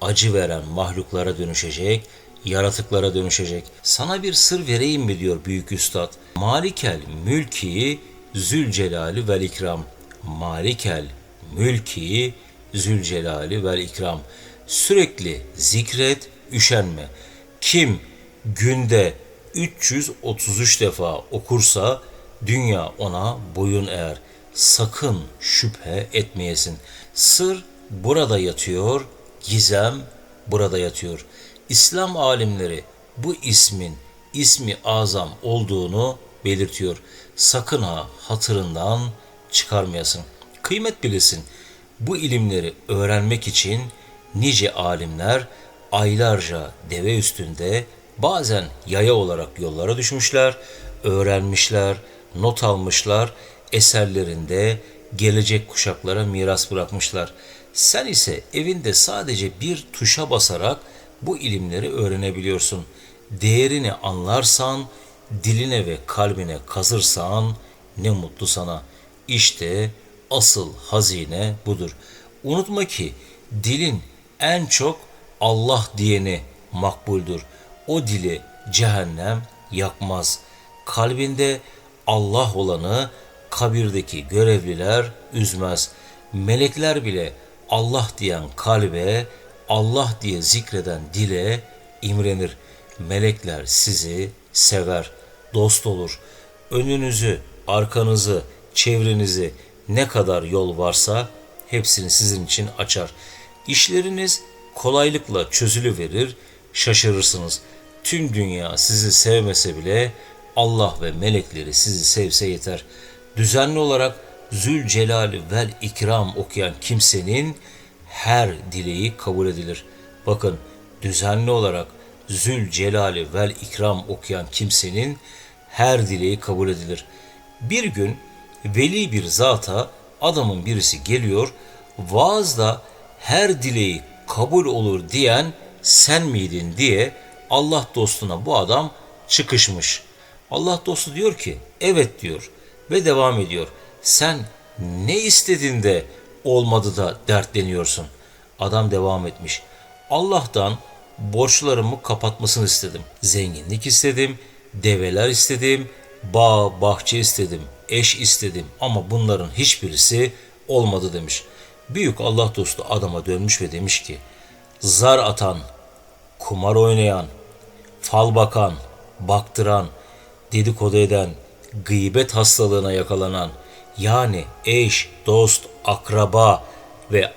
acı veren mahluklara dönüşecek, yaratıklara dönüşecek. Sana bir sır vereyim mi diyor büyük üstad. Malikel mülki zülcelali vel ikram. Malikel mülki zülcelali vel ikram. Sürekli zikret, üşenme. Kim günde 333 defa okursa dünya ona boyun eğer. Sakın şüphe etmeyesin. Sır burada yatıyor, gizem burada yatıyor. İslam alimleri bu ismin ismi azam olduğunu belirtiyor. Sakın ha hatırından çıkarmayasın. Kıymet bilesin. Bu ilimleri öğrenmek için nice alimler aylarca deve üstünde bazen yaya olarak yollara düşmüşler, öğrenmişler, not almışlar, eserlerinde gelecek kuşaklara miras bırakmışlar. Sen ise evinde sadece bir tuşa basarak bu ilimleri öğrenebiliyorsun. Değerini anlarsan, diline ve kalbine kazırsan ne mutlu sana. İşte asıl hazine budur. Unutma ki dilin en çok Allah diyeni makbuldür. O dili cehennem yakmaz. Kalbinde Allah olanı kabirdeki görevliler üzmez. Melekler bile Allah diyen kalbe, Allah diye zikreden dile imrenir. Melekler sizi sever, dost olur. Önünüzü, arkanızı, çevrenizi ne kadar yol varsa hepsini sizin için açar. İşleriniz kolaylıkla çözülüverir, şaşırırsınız. Tüm dünya sizi sevmese bile Allah ve melekleri sizi sevse yeter. Düzenli olarak Zülcelali vel İkram okuyan kimsenin her dileği kabul edilir. Bakın düzenli olarak Zülcelali vel İkram okuyan kimsenin her dileği kabul edilir. Bir gün veli bir zata adamın birisi geliyor, vaazda her dileği kabul olur diyen sen miydin diye Allah dostuna bu adam çıkışmış. Allah dostu diyor ki evet diyor ve devam ediyor. Sen ne istedin de olmadı da dertleniyorsun. Adam devam etmiş. Allah'tan borçlarımı kapatmasını istedim. Zenginlik istedim, develer istedim, bağ, bahçe istedim, eş istedim ama bunların hiçbirisi olmadı demiş. Büyük Allah dostu adama dönmüş ve demiş ki, zar atan, kumar oynayan, fal bakan, baktıran, dedikodu eden, gıybet hastalığına yakalanan, yani eş, dost, akraba ve